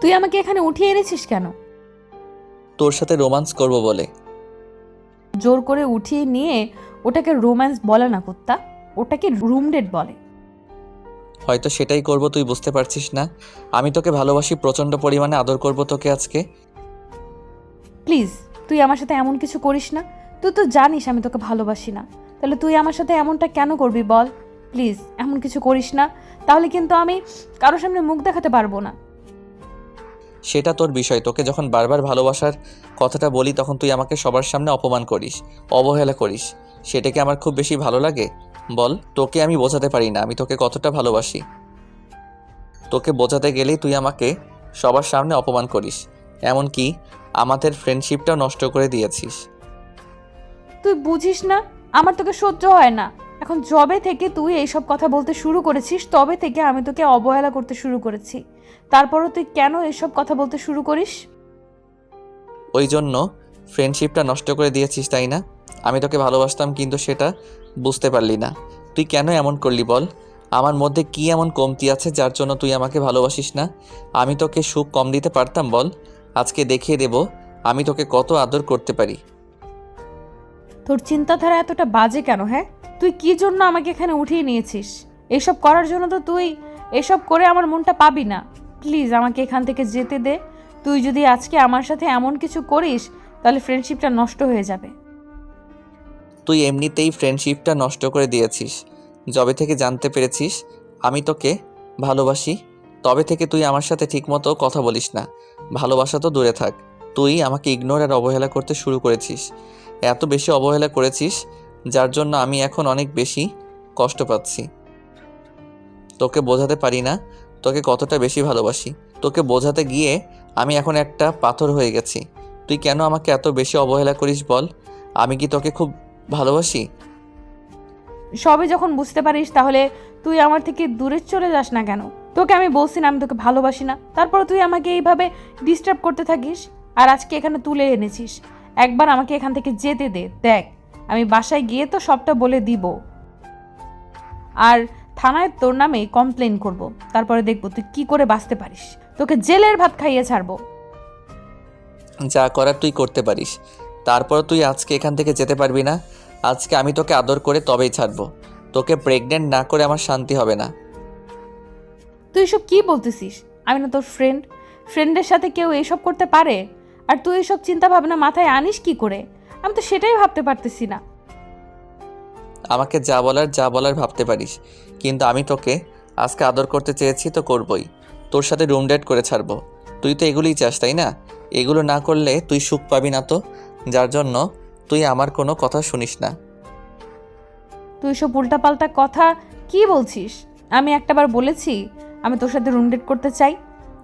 তুই আমাকে এখানে উঠিয়ে এনেছিস কেন? তোর সাথে রোমান্স করব বলে। জোর করে উঠিয়ে নিয়ে ওটাকে রোম্যান্স বলে না কুত্তা ওটাকে রুম ডেট বলে। হয়তো সেটাই করব তুই বুঝতে পারছিস না। আমি তোকে ভালোবাসি প্রচণ্ড পরিমাণে আদর করব তোকে আজকে। প্লিজ তুই আমার সাথে এমন কিছু করিস না। তুই তো জানিস আমি তোকে ভালোবাসি না। তাহলে তুই আমার সাথে এমনটা কেন করবি বল? প্লিজ এমন কিছু করিস না। তাহলে কিন্তু আমি কারোর সামনে মুখ দেখাতে পারব না। সেটা তোর বিষয়। তোকে যখন বারবার ভালোবাসার কথাটা বলি, তখন তুই আমাকে সবার সামনে অপমান করিস, অবহেলা করিস। সেটা কি আমার খুব বেশি ভালো লাগে? বল, তোকে আমি বোঝাতে পারি না। আমি তোকে কতটা ভালোবাসি? তোকে বোঝাতে গেলেই তুই আমাকে সবার সামনে অপমান করিস। এমনকি আমাদের ফ্রেন্ডশিপটাও নষ্ট করে দিয়েছিস। তুই বুঝিস না, আমার তোকে সহ্য হয় না। এখন জবে থেকে তুই এইসব কথা বলতে শুরু করেছিস, তবে থেকে আমি তোকে অবহেলা করতে শুরু করেছি। তারপরও তুই কেন এসব কথা বলতে শুরু করিস? ওই জন্য ফ্রেন্ডশিপটা নষ্ট করে দিয়েছিস, তাই না? আমি তোকে ভালোবাসতাম, কিন্তু সেটা বুঝতে পারলি না। তুই কেন এমন করলি বল? আমার মধ্যে কি এমন কমতি আছে যার জন্য তুই আমাকে ভালোবাসিস না? আমি তোকে সুখ কম দিতে পারতাম বল? আজকে দেখিয়ে দেব, আমি তোকে কত আদর করতে পারি। তোর চিন্তাধারা এতটা বাজে কেন হ্যাঁ? তুই কি জন্য আমাকে এখানে উঠিয়ে নিয়েছিস? এসব করার জন্য তো তুই এসব করে আমার মনটা পাবি না। প্লিজ আমাকে এখান থেকে যেতে দে। তুই যদি আজকে আমার সাথে এমন কিছু করিস, তাহলে ফ্রেন্ডশিপটা নষ্ট হয়ে যাবে। তুই এমনিতেই ফ্রেন্ডশিপটা নষ্ট করে দিয়েছিস। যবে থেকে জানতে পেরেছিস, আমি তোকে ভালোবাসি, তবে থেকে তুই আমার সাথে ঠিকমতো কথা বলিস না। ভালোবাসা তো দূরে থাক। তুই আমাকে ইগনোর আর অবহেলা করতে শুরু করেছিস। এত বেশি অবহেলা করেছিস, যার জন্য আমি এখন অনেক বেশি কষ্ট পাচ্ছি। তোকে বোঝাতে পারি না, তোকে কতটা বেশি ভালোবাসি। তোকে বোঝাতে গিয়ে আমি এখন একটা পাথর হয়ে গেছি। তুই কেন আমাকে এত বেশি অবহেলা করিস বল? আমি কি তোকে খুব ভালোবাসি? সবে যখন বুঝতে পারিস, তাহলে তুই আমার থেকে দূরে চলে যাস না কেন? তোকে আমি বলছি না, আমি তোকে ভালোবাসি না। তারপর তুই আমাকে এইভাবে ডিস্টার্ব করতে থাকিস, আর আজকে এখানে তুলে এনেছিস। একবার আমাকে এখান থেকে যেতে দে দেখ আমি বাসায় গিয়ে তো সবটা বলে দিব। আর থানায় তোর নামে কমপ্লেন করব তারপরে দেখব তুই কি করে বাঁচতে পারিস। তোকে জেলের ভাত খাইয়ে ছাড়বো। যা করার তুই করতে পারিস। তারপর তুই আজকে এখান থেকে যেতে পারবি না। আজকে আমি তোকে আদর করে তবেই ছাড়বো। তোকে প্রেগনেন্ট না করে আমার শান্তি হবে না। তুই এসব কি বলতেছিস? আমি না তোর ফ্রেন্ড ফ্রেন্ডের সাথে কেউ এইসব করতে পারে? আর তুই এসব চিন্তা ভাবনা মাথায় আনিস কি করে? আমি তো সেটাই ভাবতে পারতেছি না। আমাকে যা বলার যা বলার ভাবতে পারিস। কিন্তু আমি তোকে আজকে আদর করতে চেয়েছি তো করবই। তোর সাথে রুম ডেট করে ছাড়বো। তুই তো এগুলোই চাস তাই না? এগুলো না করলে তুই সুখ পাবি না তো। যার জন্য তুই আমার কোনো কথা শুনিস না। তুই সব উল্টাপাল্টা কথা কি বলছিস? আমি একটাবার বলেছি আমি তোর সাথে রুম ডেট করতে চাই।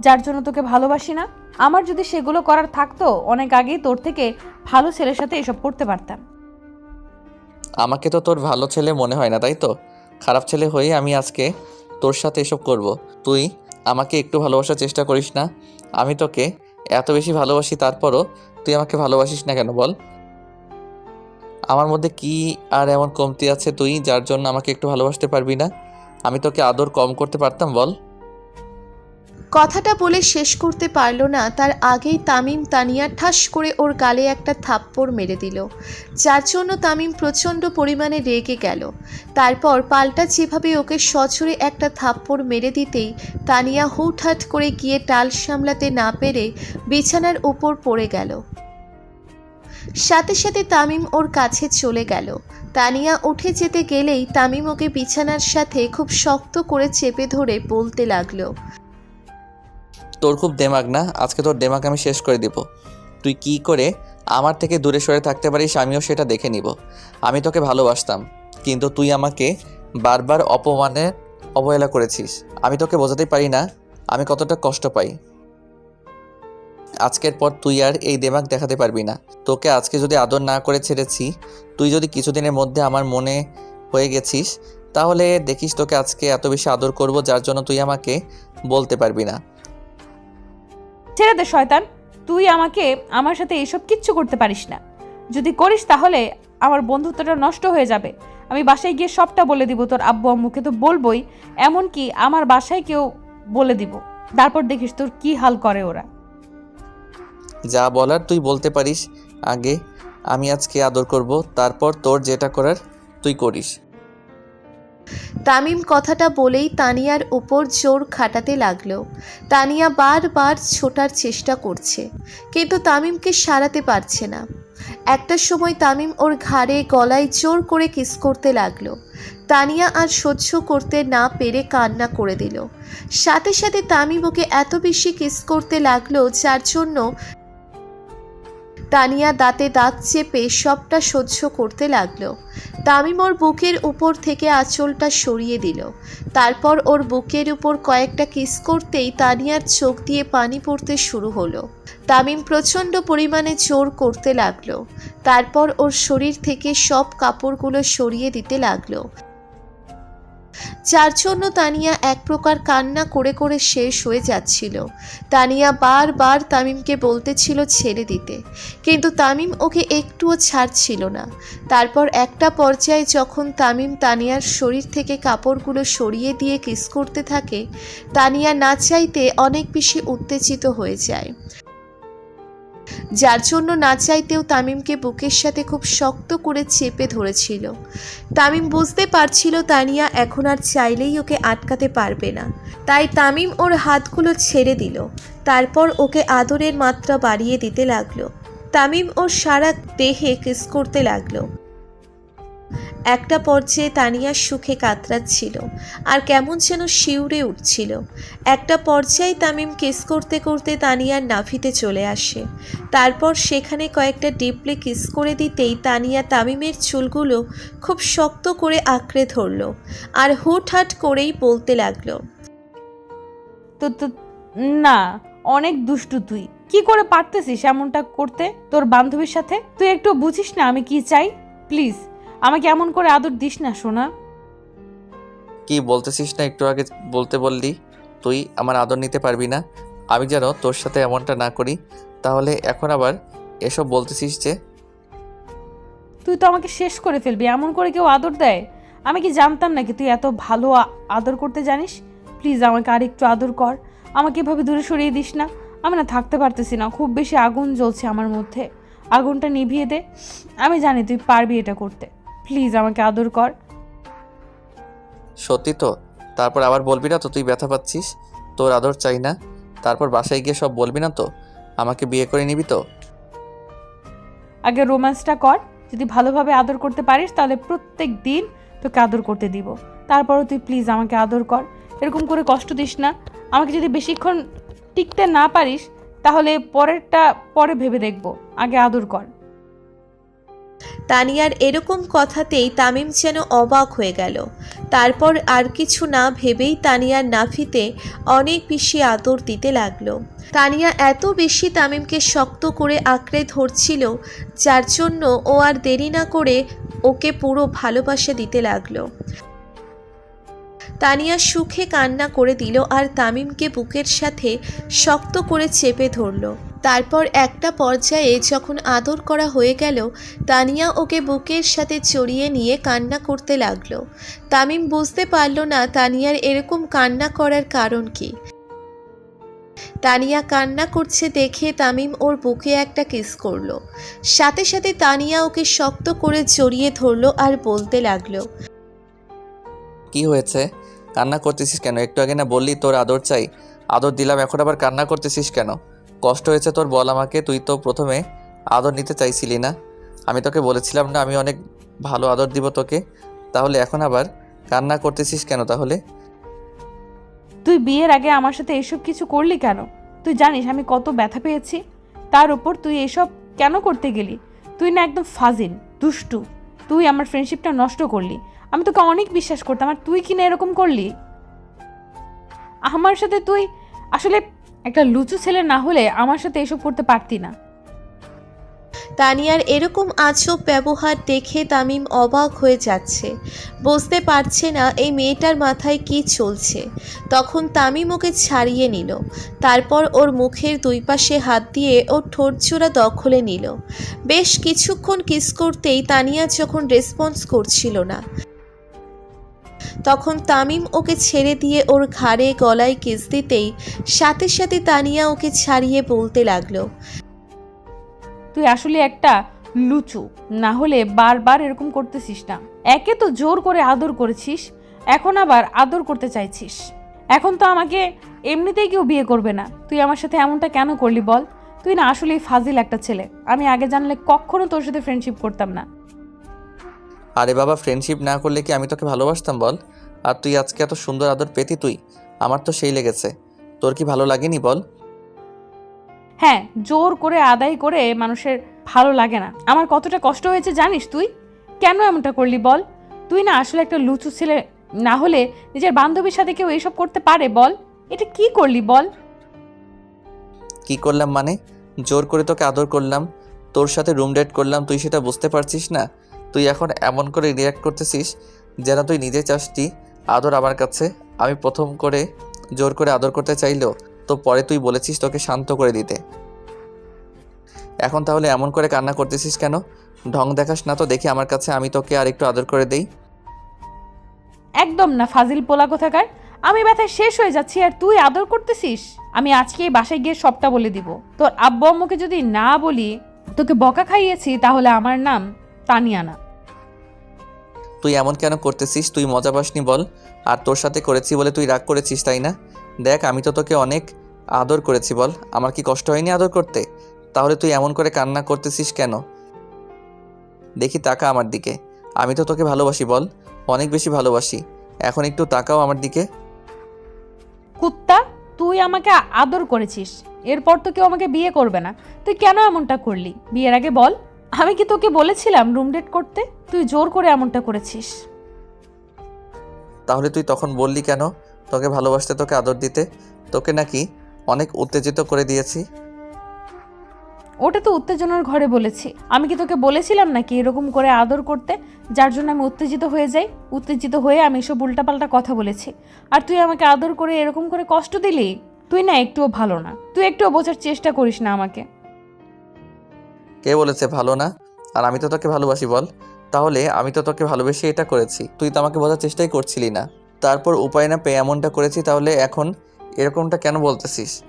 যার জন্য তোকে ভালোবাসি না। আমার যদি সেগুলো করার থাকতো, অনেক আগেই তোর থেকে ভালো ছেলের সাথে এসব করতে পারতাম। আমাকে তো তোর ভালো ছেলে মনে হয় না, তাই তো? খারাপ ছেলে হয়ে আমি আজকে তোর সাথে এসব করব। তুই আমাকে একটু ভালোবাসার চেষ্টা করিস না। আমি তোকে এত বেশি ভালোবাসি, তারপরও তুই আমাকে ভালোবাসিস না কেন বল? আমার মধ্যে কি আর এমন কমতি আছে তুই, যার জন্য আমাকে একটু ভালোবাসতে পারবি না? আমি তোকে আদর কম করতে পারতাম, বল? কথাটা বলে শেষ করতে পারল না, তার আগেই তামিম তানিয়া ঠাস করে ওর গালে একটা থাপ্পড় মেরে দিল। যার জন্য তামিম প্রচণ্ড পরিমাণে রেগে গেল। তারপর পাল্টা যেভাবে ওকে সছরে একটা থাপ্পড় মেরে দিতেই তানিয়া হুটহাট করে গিয়ে টাল সামলাতে না পেরে বিছানার উপর পড়ে গেল। সাথে সাথে তামিম ওর কাছে চলে গেল। তানিয়া উঠে যেতে গেলেই তামিম ওকে বিছানার সাথে খুব শক্ত করে চেপে ধরে বলতে লাগল তোর খুব দেমাগ না? আজকে তোর দেমাগ আমি শেষ করে দিব। তুই কি করে আমার থেকে দূরে সরে থাকতে পারিস আমিও সেটা দেখে নিব। আমি তোকে ভালোবাসতাম, কিন্তু তুই আমাকে বারবার অপমানে অবহেলা করেছিস। আমি তোকে বোঝাতেই পারি না, আমি কতটা কষ্ট পাই। আজকের পর তুই আর এই দেমাগ দেখাতে পারবি না। তোকে আজকে যদি আদর না করে ছেড়েছি, তুই যদি কিছুদিনের মধ্যে আমার মনে হয়ে গেছিস, তাহলে দেখিস তোকে আজকে এত বেশি আদর করব যার জন্য তুই আমাকে বলতে পারবি না। ছেড়ে দে, শয়তান। তুই আমাকে, আমার সাথে এইসব কিচ্ছু করতে পারিস না। যদি করিস তাহলে আমার বন্ধুত্বটা নষ্ট হয়ে যাবে। আমি বাসায় গিয়ে সবটা বলে দিব, তোর আব্বু আম্মুকে তো বলবোই, এমনকি আমার বাসায় কেউ বলে দিব। তারপর দেখিস তোর কি হাল করে ওরা। যা বলার তুই বলতে পারিস। আগে আমি আজকে আদর করব, তারপর তোর যেটা করার তুই করিস। তামিম কথাটা বলেই তানিয়ার উপর জোর খাটাতে লাগল। তানিয়া বারবার ছোটার চেষ্টা করছে, কিন্তু তামিমকে সারাতে পারছে না। একটা সময় তামিম ওর ঘাড়ে গলায় জোর করে কিস করতে লাগল। তানিয়া আর সহ্য করতে না পেরে কান্না করে দিল। সাথে সাথে তামিম ওকে এত বেশি কিস করতে লাগল, যার জন্য তানিয়া দাঁতে দাঁত চেপে সবটা সহ্য করতে লাগল। তামিম ওর বুকের উপর থেকে আঁচলটা সরিয়ে দিল। তারপর ওর বুকের উপর কয়েকটা কিস করতেই তানিয়ার চোখ দিয়ে পানি পড়তে শুরু হলো। তামিম প্রচণ্ড পরিমাণে জোর করতে লাগল। তারপর ওর শরীর থেকে সব কাপড়গুলো সরিয়ে দিতে লাগল। যার জন্য তানিয়া এক প্রকার কান্না করে করে শেষ হয়ে যাচ্ছিল। তানিয়া বারবার তামিমকে বলতেছিল ছেড়ে দিতে। কিন্তু তামিম ওকে একটুও ছাড়ছিল না। তারপর একটা পর্যায়ে যখন তামিম তানিয়ার শরীর থেকে কাপড়গুলো সরিয়ে দিয়ে কিস করতে থাকে, তানিয়া না চাইতে অনেক বেশি উত্তেজিত হয়ে যায়। যার জন্য না চাইতেও তামিমকে বুকের সাথে খুব শক্ত করে চেপে ধরেছিল। তামিম বুঝতে পারছিল তানিয়া এখন আর চাইলেই ওকে আটকাতে পারবে না। তাই তামিম ওর হাতগুলো ছেড়ে দিল। তারপর ওকে আদরের মাত্রা বাড়িয়ে দিতে লাগল। তামিম ওর সারা দেহে কিস করতে লাগল। একটা পর্যায়ে তানিয়ার সুখে কাতরাচ্ছিল, আর কেমন যেন শিউরে উঠছিল। একটা পর্যায়ে তামিম কিস করতে করতে তানিয়ার নাভিতে চলে আসে। তারপর সেখানে কয়েকটা ডিপলে কিস করে দিতেই তানিয়া তামিমের চুলগুলো খুব শক্ত করে আঁকড়ে ধরলো, আর হুটহাট করেই বলতে লাগল, তো তো, না, অনেক দুষ্টু তুই। কি করে পারতেছিস এমনটা করতে তোর বান্ধবীর সাথে? তুই একটু বুঝিস না আমি কি চাই? প্লিজ। আমাকে এমন করে আদর দিস না সোনা। কি বলতেছিস না একটু আগে বলতে বললি? তুই আমার আদর নিতে পারবি না। আমি যেন তোর সাথে এমনটা না করি। তাহলে এখন আবার এসব বলতেছিস যে? তুই তো আমাকে শেষ করে ফেলবি এমন করে কেউ আদর দেয়? আমি কি জানতাম নাকি তুই এত ভালো আদর করতে জানিস? প্লিজ আমাকে আর একটু আদর কর। আমাকে এভাবে দূরে সরিয়ে দিস না। আমি না থাকতে পারতেছি না। খুব বেশি আগুন জ্বলছে আমার মধ্যে। আগুনটা নিভিয়ে দে। আমি জানি তুই পারবি এটা করতে। প্লিজ আমাকে আদর কর। সত্যি তো তারপর আবার বলবি না তো তুই ব্যথা পাচ্ছিস? তোর আদর চাই না। তারপর বাসায় গিয়ে সব বলবি না তো? আমাকে বিয়ে করে নিবি তো? আগে রোম্যান্সটা কর যদি ভালোভাবে আদর করতে পারিস তাহলে প্রত্যেক দিন তোকে আদর করতে দিব। তারপরও তুই প্লিজ আমাকে আদর কর। এরকম করে কষ্ট দিস না। আমাকে যদি বেশিক্ষণ টিকতে না পারিস তাহলে পরেরটা পরে ভেবে দেখব। আগে আদর কর। তানিয়ার এরকম কথাতেই তামিম যেন অবাক হয়ে গেল। তারপর আর কিছু না ভেবেই তানিয়ার নাফিতে অনেক বেশি আদর দিতে লাগল। তানিয়া এত বেশি তামিমকে শক্ত করে আঁকড়ে ধরছিল, যার জন্য ও আর দেরি না করে ওকে পুরো ভালোবাসা দিতে লাগল। তানিয়া সুখে কান্না করে দিল আর তামিমকে বুকের সাথে শক্ত করে চেপে ধরল। তারপর একটা পর্যায়ে যখন আদর করা হয়ে গেল, তানিয়া ওকে বুকের সাথে চড়িয়ে নিয়ে কান্না করতে লাগল। তামিম বুঝতে পারল না তানিয়ার এরকম কান্না করার কারণ কি। তানিয়া কান্না করছে দেখে তামিম ওর বুকে একটা কিস করল। সাথে সাথে তানিয়া ওকে শক্ত করে জড়িয়ে ধরলো আর বলতে লাগল, কি হয়েছে? কান্না করতেছিস কেন? একটু আগে না বললি তোর আদর চাই। আদর দিলাম, এখন আবার কান্না করতেছিস কেন? কষ্ট হয়েছে তোর, বল আমাকে। তুই তো প্রথমে আদর নিতে চাইছিলি না। আমি তোকে বলেছিলাম না, আমি অনেক ভালো আদর দিব তোকে। তাহলে এখন আবার কান্না করতেছিস কেন তাহলে? তুই বিয়ের আগে আমার সাথে এসব কিছু করলি কেন? তুই জানিস আমি কত ব্যথা পেয়েছি। তার উপর তুই এসব কেন করতে গেলি? তুই না একদম ফাজিল, দুষ্টু। তুই আমার ফ্রেন্ডশিপটা নষ্ট করলি। আমি তোকে অনেক বিশ্বাস করতাম, আর তুই কি না এরকম করলি? আমার সাথে তুই আসলে একটা লুচু ছেলে না হলে আমার সাথে এসব করতে পারতি না। তানিয়ার এরকম আজব ব্যবহার দেখে তামিম অবাক হয়ে যাচ্ছে। বুঝতে পারছে না এই মেয়েটার মাথায় কি চলছে। তখন তামিম ওকে ছাড়িয়ে নিল। তারপর ওর মুখের দুই পাশে হাত দিয়ে ওর ঠোঁটজোড়া দখলে নিল। বেশ কিছুক্ষণ কিস করতেই তানিয়া যখন রেসপন্স করছিল না তখন তামিম ওকে ছেড়ে দিয়ে ওর ঘাড়ে গলায় কিস দিতেই সাথে সাথে তানিয়া ওকে ছাড়িয়ে বলতে লাগল, তুই আসলে একটা লুচু, না হলে বারবার এরকম করতেছিস না। একে তো জোর করে আদর করেছিস, এখন আবার আদর করতে চাইছিস। এখন তো আমাকে এমনিতেই কেউ বিয়ে করবে না। তুই আমার সাথে এমনটা কেন করলি বল? তুই না আসলেই ফাজিল একটা ছেলে। আমি আগে জানলে কখনো তোর সাথে ফ্রেন্ডশিপ করতাম না। আরে বাবা ফ্রেন্ডশিপ না করলে কি আমি তোকে ভালোবাসতাম বল? আর তুই আজকে এত সুন্দর আদর পেতি তুই? আমার তো সেই লেগেছে। তোর কি ভালো লাগেনি বল? হ্যাঁ জোর করে আদায় করে মানুষের ভালো লাগে না। আমার কতটা কষ্ট হয়েছে জানিস তুই? কেন এমনটা করলি বল? তুই না আসলে একটা লুচু ছেলে না হলে নিজের বান্ধবীর সাথে কেউ এইসব করতে পারে বল? এটা কি করলি বল? কি করলাম মানে? জোর করে তোকে আদর করলাম তোর সাথে রুম ডেট করলাম তুই সেটা বুঝতে পারছিস না? তুই এখন এমন করে রিয়াক্ট করতেছিস যেন তুই নিজে চাসটি আদর আমার কাছে। আমি প্রথম করে জোর করে আদর করতে চাইলেও তো পরে তুই বলেছিস তোকে শান্ত করে দিতে। এখন তাহলে এমন করে কান্না করতেছিস কেন? ঢং দেখাস না তো, দেখি আমার কাছে আমি তোকে আর একটু আদর করে দেই। একদম না, ফাজিল পোলা কোথাকার? আমি ব্যথায় শেষ হয়ে যাচ্ছি আর তুই আদর করতেছিস? আমি আজকে বাসায় গিয়ে সবটা বলে দিব। তোর আব্বু আম্মুকে যদি না বলি, তোকে বকা খাইয়েছি তাহলে আমার নাম তানিয়ানা। তুই এমন কেন করতেছিস? তুই মজা পাসনি বল। আর তোর সাথে করেছি বলে তুই রাগ করেছিস, তাই না? দেখ, আমি তো তোকে অনেক আদর করেছি বল। আমার কি কষ্ট হয়নি আদর করতে? তাহলে তুই এমন করে কান্না করতেছিস কেন? দেখি, তাকা আমার দিকে। আমি তো তোকে ভালোবাসি বল। অনেক বেশি ভালোবাসি। এখন একটু তাকাও আমার দিকে। কুত্তা, তুই আমাকে আদর করেছিস। এরপর তো কেউ আমাকে বিয়ে করবে না। তুই কেন এমনটা করলি? বিয়ের আগে বল। আমি কি তোকে বলেছিলাম রুম ডেট করতে? তুই জোর করে এমনটা করেছিস। তাহলে তুই তখন বললি কেন? তোকে ভালোবাসতে তোকে আদর দিতে তোকে নাকি অনেক উত্তেজিত করে দিয়েছি। ওটা তো উত্তেজনার ঘরে বলেছি। আমি কি তোকে বলেছিলাম নাকি এরকম করে আদর করতে যার জন্য আমি উত্তেজিত হয়ে যাই? উত্তেজিত হয়ে আমি এসব উল্টাপাল্টা কথা বলেছি। আর তুই আমাকে আদর করে এরকম করে কষ্ট দিলি? তুই না একটুও ভালো না। তুই একটুও বোঝার চেষ্টা করিস না আমাকে। কে বলেছে ভালো না? আর আমি তো তোকে ভালোবাসি বল। তাহলে আমি তো তোকে ভালোবেসে এটা করেছি। তুই তো আমাকে বোঝার চেষ্টাই করছিলি না। তারপর উপায় না পেয়ে এমনটা করেছি তাহলে এখন এরকমটা কেন বলতেছিস?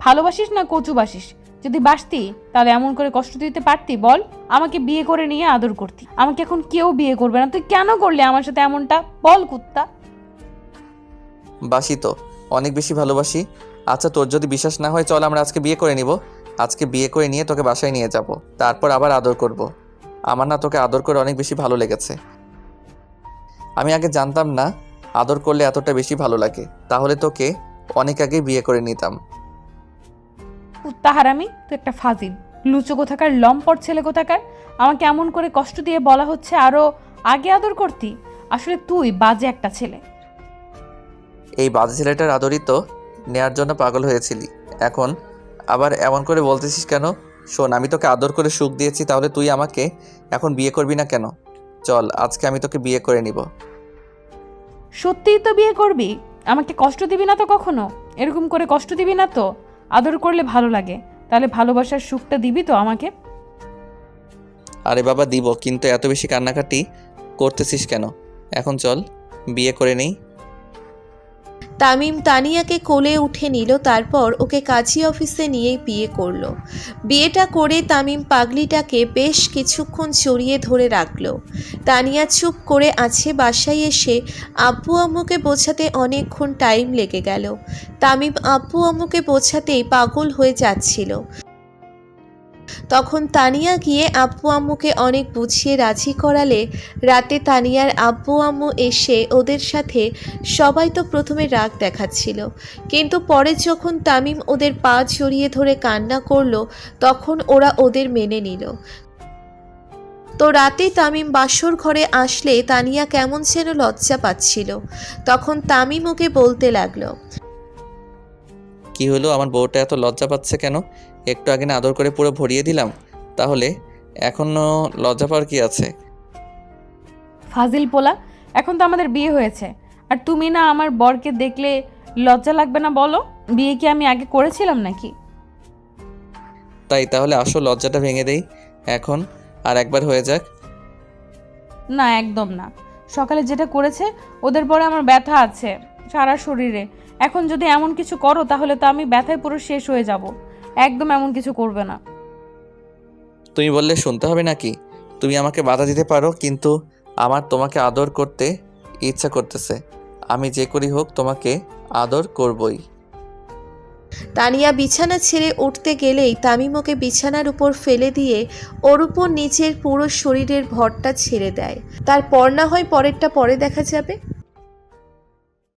ভালোবাসিস না কচু বাসিস? যদি বাসতি তাহলে এমন করে কষ্ট দিতে পারতি বল। আমাকে বিয়ে করে নিয়ে আদর করতি। আমাকে এখন কেউ বিয়ে করবে না। তুই কেন করলি আমার সাথে এমনটা? বল কুত্তা। বাসি তো। অনেক বেশি ভালোবাসি। আচ্ছা তোর যদি বিশ্বাস না হয় চল আমরা আজকে বিয়ে করে নিব। আজকে বিয়ে করে নিয়ে তোকে বাসায় নিয়ে যাব। তারপর আবার আদর করব। আমার না তোকে আদর করে অনেক বেশি ভালো লেগেছে। আমি আগে জানতাম না আদর করলে এতটা বেশি ভালো লাগে। তাহলে তোকে অনেক আগে বিয়ে করে নিতাম। কুত্তা হারামি তুই একটা ফাজিল। লুচো কোথাকার লম্পট ছেলে কোথাকার? আমাকে এমন করে কষ্ট দিয়ে বলা হচ্ছে আরও আগে আদর করতি? আসলে তুই বাজে একটা ছেলে। এই বাজে ছেলেটার আদরই তো নেয়ার জন্য পাগল হয়েছিলি। এখন আবার এমন করে বলতেছিস কেন? শোন আমি তোকে আদর করে সুখ দিয়েছি তাহলে তুই আমাকে এখন বিয়ে করবি না কেন? চল আজকে আমি তোকে বিয়ে করে নিব। সত্যিই তো বিয়ে করবি? আমাকে কষ্ট দিবি না তো কখনো? এরকম করে কষ্ট দিবি না তো? আদর করলে ভালো লাগে। তাহলে ভালোবাসার সুখটা দিবি তো আমাকে? আরে বাবা দিব কিন্তু এত বেশি কান্নাকাটি করতেছিস কেন? এখন চল বিয়ে করে নেই। তামিম তানিয়াকে কোলে উঠে নিল, তারপর ওকে কাজী অফিসে নিয়েই বিয়ে করল। বিয়েটা করে তামিম পাগলিটাকে বেশ কিছুক্ষণ চড়িয়ে ধরে রাখল। তানিয়া চুপ করে আছে বাসায় এসে আব্বু আম্মুকে বোঝাতে অনেকক্ষণ টাইম লেগে গেল। তামিম আব্বু আম্মুকে বোঝাতেই পাগল হয়ে যাচ্ছিল। তখন তানিয়া গিয়ে আব্বু আম্মুকে অনেক বুঝিয়ে রাজি করালে রাতে তানিয়ার আব্বু আম্মু এসে ওদের সাথে সবাই তো প্রথমে রাগ দেখাচ্ছিল। কিন্তু পরে যখন তামিম ওদের পা জড়িয়ে ধরে কান্না করল, তখন ওরা ওদের মেনে নিল। তো রাতে তামিম বাসর ঘরে আসলে তানিয়া কেমন যেন লজ্জা পাচ্ছিল। তখন তামিম ওকে বলতে লাগল, কি হলো? আমার বউটা এত লজ্জা পাচ্ছে কেন? একটু আগে না আদর করে পুরো ভরিয়ে দিলাম তাহলে এখনও লজ্জা পাওয়ার কি আছে? ফাজিল পোলা এখন তো আমাদের বিয়ে হয়েছে। আর তুমি না আমার বরকে দেখলে লজ্জা লাগবে না বলো? বিয়ে কি আমি আগে করেছিলাম নাকি? তাই তাহলে আসো লজ্জাটা ভেঙে দেই। এখন আর একবার হয়ে যাক। না একদম না। সকালে যেটা করেছে ওদের পরে আমার ব্যথা আছে সারা শরীরে। এখন যদি এমন কিছু করো তাহলে তো আমি ব্যথায় পুরো শেষ হয়ে যাব। একদম এমন কিছু করবে না। তুমি বললে শুনতে হবে নাকি? তুমি আমাকে বাধা দিতে পারো কিন্তু আমার তোমাকে আদর করতে ইচ্ছা করতেছে। আমি যে করি হোক তোমাকে আদর করবই। তানিয়া বিছানা ছেড়ে উঠতে গেলেই তামিম ওকে বিছানার উপর ফেলে দিয়ে ওর উপর নিচের পুরো শরীরের ভরটা ছেড়ে দেয়। তারপর না হয় পরেরটা পরে দেখা যাবে?